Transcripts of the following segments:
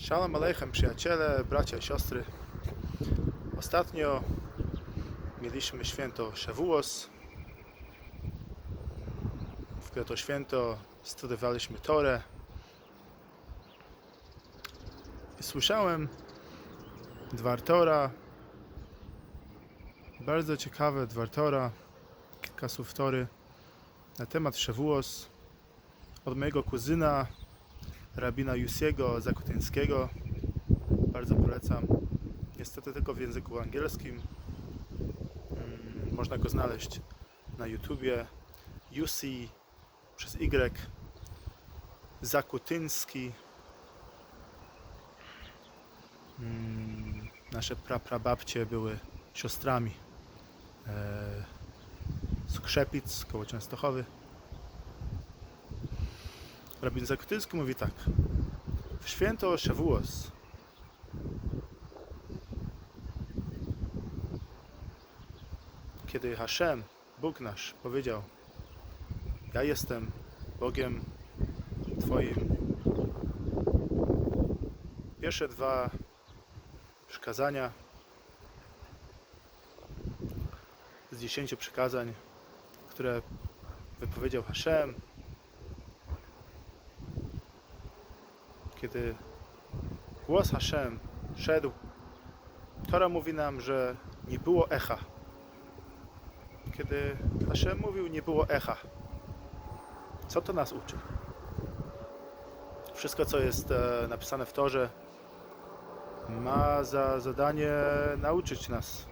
Shalom Aleichem, przyjaciele, bracia i siostry. Ostatnio mieliśmy święto Shavuos. W to święto studiowaliśmy Torę. I słyszałem Dwar Tora. Bardzo ciekawe Dwar Tora. Kilka słów Tory na temat Shavuos od mojego kuzyna rabina Jusiego Zakutyńskiego. Bardzo polecam. Niestety tylko w języku angielskim. Mm, Można go znaleźć na YouTubie. Jusi przez Y. Zakutyński. Mm, Nasze praprababcie były siostrami e, z Krzepic koło Częstochowy. Rabin Zakutyński mówi tak. W święto Shavuos kiedy Hashem, Bóg nasz, powiedział Ja jestem Bogiem Twoim. Pierwsze dwa przykazania z dziesięciu przykazań, które wypowiedział Hashem, kiedy głos Hashem szedł, Tora mówi nam, że nie było echa. Kiedy Hashem mówił, nie było echa. Co to nas uczy? Wszystko, co jest e, napisane w Torze, ma za zadanie nauczyć nas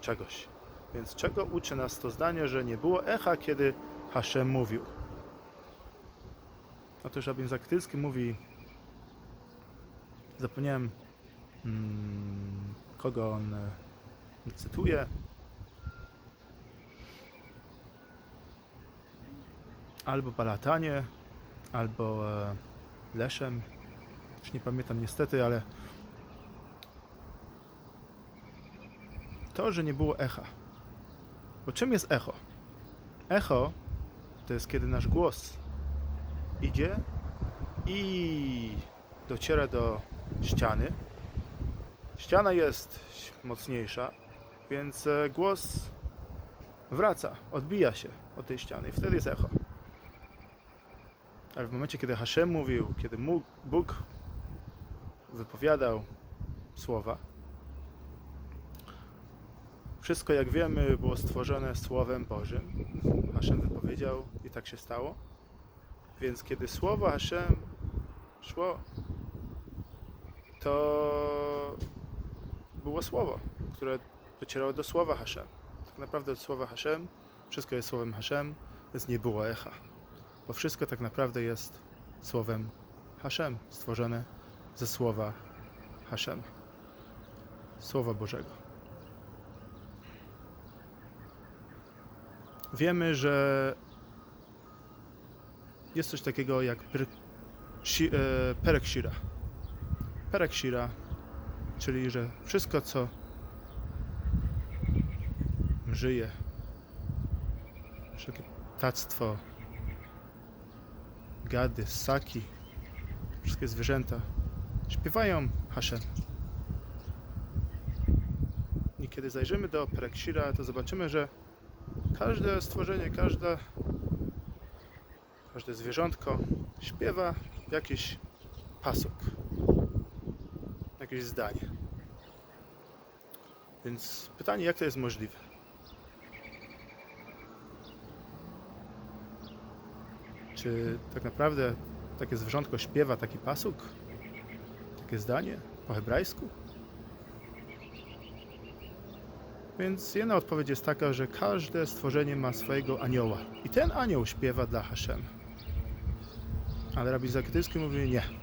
czegoś. Więc czego uczy nas to zdanie, że nie było echa, kiedy Hashem mówił? Otóż Rabin Zaktycki mówi, zapomniałem mm, kogo on e, cytuje. Albo Balatanie, albo e, Leszem. Już nie pamiętam niestety, ale to, że nie było echa. Bo czym jest echo? Echo to jest kiedy nasz głos idzie i dociera do ściany. Ściana jest mocniejsza, więc e, głos wraca, odbija się od tej ściany i wtedy jest echo. Ale w momencie, kiedy Hashem mówił, kiedy Bóg wypowiadał słowa, wszystko jak wiemy było stworzone Słowem Bożym. Hashem wypowiedział i tak się stało. Więc kiedy słowo Hashem szło, to było słowo, które docierało do słowa Hashem. Tak naprawdę od słowa Hashem, wszystko jest słowem Hashem, więc nie było echa. Bo wszystko tak naprawdę jest słowem Hashem, stworzone ze słowa Hashem. Słowa Bożego. Wiemy, że jest coś takiego jak e, perek shira. Perek shira, czyli że wszystko co żyje, wszelkie ptactwo, gady, ssaki, wszystkie zwierzęta śpiewają Hashem. I kiedy zajrzymy do perek shira, to zobaczymy, że każde stworzenie, każda każde zwierzątko śpiewa jakiś pasuk, jakieś zdanie. Więc pytanie, jak to jest możliwe? Czy tak naprawdę takie zwierzątko śpiewa taki pasuk? Takie zdanie po hebrajsku? Więc jedna odpowiedź jest taka, że każde stworzenie ma swojego anioła. I ten anioł śpiewa dla Hashem. Ale Rabbi Zakytycki mówi nie.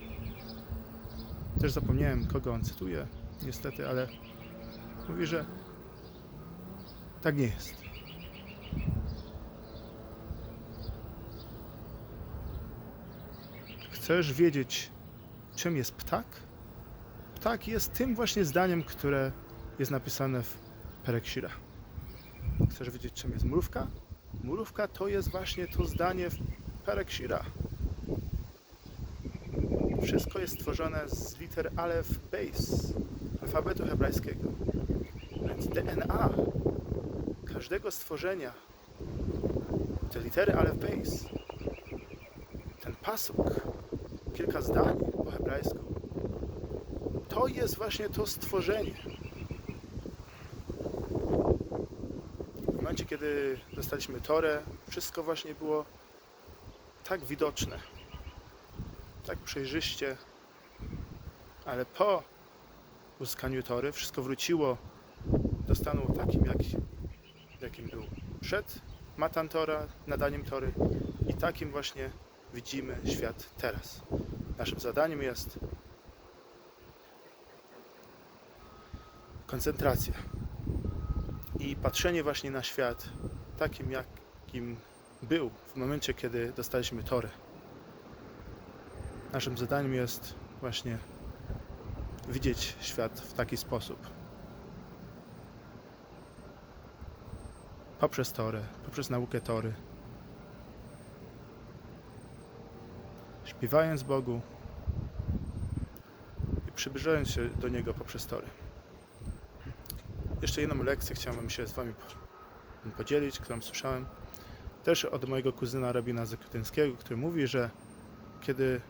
Też zapomniałem, kogo on cytuje, niestety, ale mówi, że tak nie jest. Chcesz wiedzieć, czym jest ptak? Ptak jest tym właśnie zdaniem, które jest napisane w Pereksira. Chcesz wiedzieć, czym jest mrówka? Mrówka to jest właśnie to zdanie w Pereksira. Wszystko jest stworzone z liter alef base, alfabetu hebrajskiego. Więc DNA każdego stworzenia, te litery alef base, ten pasuk, kilka zdań po hebrajsku, to jest właśnie to stworzenie. W momencie, kiedy dostaliśmy Torę, wszystko właśnie było tak widoczne, tak przejrzyście, ale po uzyskaniu Tory wszystko wróciło do stanu takim, jak, jakim był przed Matan Tora, nadaniem Tory i takim właśnie widzimy świat teraz. Naszym zadaniem jest koncentracja i patrzenie właśnie na świat takim, jakim był w momencie, kiedy dostaliśmy Torę. Naszym zadaniem jest właśnie widzieć świat w taki sposób. Poprzez Torę, poprzez naukę Tory. Śpiewając Bogu i przybliżając się do Niego poprzez Tory. Jeszcze jedną lekcję chciałbym się z Wami po- podzielić, którą słyszałem też od mojego kuzyna rabina Zakutyńskiego, który mówi, że kiedy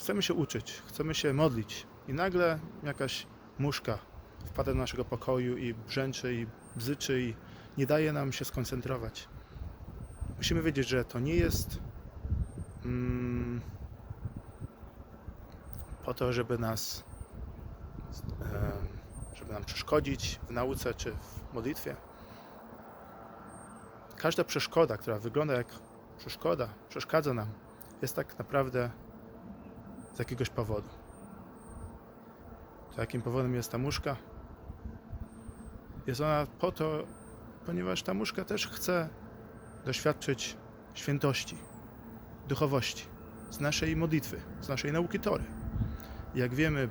chcemy się uczyć, chcemy się modlić i nagle jakaś muszka wpada do naszego pokoju i brzęczy i bzyczy i nie daje nam się skoncentrować. Musimy wiedzieć, że to nie jest mm, po to, żeby nas żeby nam przeszkodzić w nauce czy w modlitwie. Każda przeszkoda, która wygląda jak przeszkoda, przeszkadza nam, jest tak naprawdę z jakiegoś powodu. To jakim powodem jest ta muszka? Jest ona po to, ponieważ ta muszka też chce doświadczyć świętości, duchowości z naszej modlitwy, z naszej nauki Tory. Jak wiemy,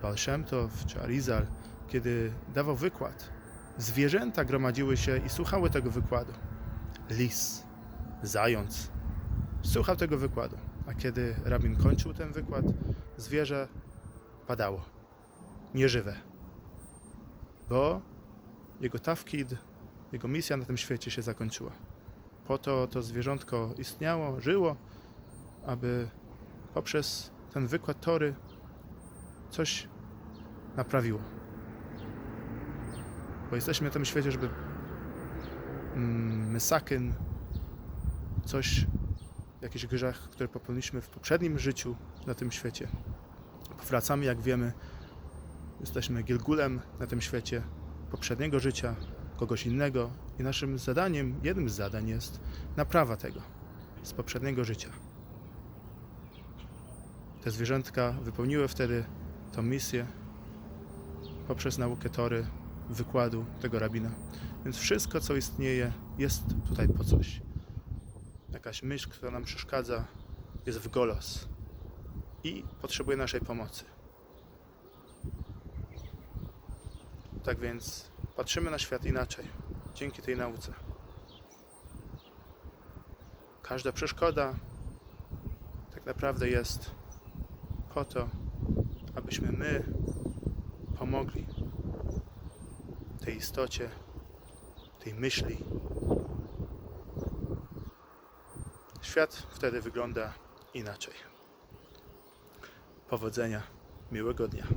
Tov czy Arizal, kiedy dawał wykład, zwierzęta gromadziły się i słuchały tego wykładu. Lis, zając, słuchał tego wykładu. A kiedy rabin kończył ten wykład, zwierzę padało. Nieżywe. Bo jego tafkid, jego misja na tym świecie się zakończyła. Po to to zwierzątko istniało, żyło, aby poprzez ten wykład Tory coś naprawiło. Bo jesteśmy na tym świecie, żeby mm, coś, jakiś grzech, który popełniliśmy w poprzednim życiu na tym świecie. Powracamy, jak wiemy, jesteśmy Gilgulem na tym świecie poprzedniego życia, kogoś innego i naszym zadaniem, jednym z zadań jest naprawa tego z poprzedniego życia. Te zwierzętka wypełniły wtedy tą misję poprzez naukę Tory, wykładu tego rabina. Więc wszystko, co istnieje, jest tutaj po coś. Jakaś myśl, która nam przeszkadza, jest w golos i potrzebuje naszej pomocy. Tak więc patrzymy na świat inaczej dzięki tej nauce. Każda przeszkoda tak naprawdę jest po to, abyśmy my pomogli tej istocie, tej myśli. Świat wtedy wygląda inaczej. Powodzenia, miłego dnia.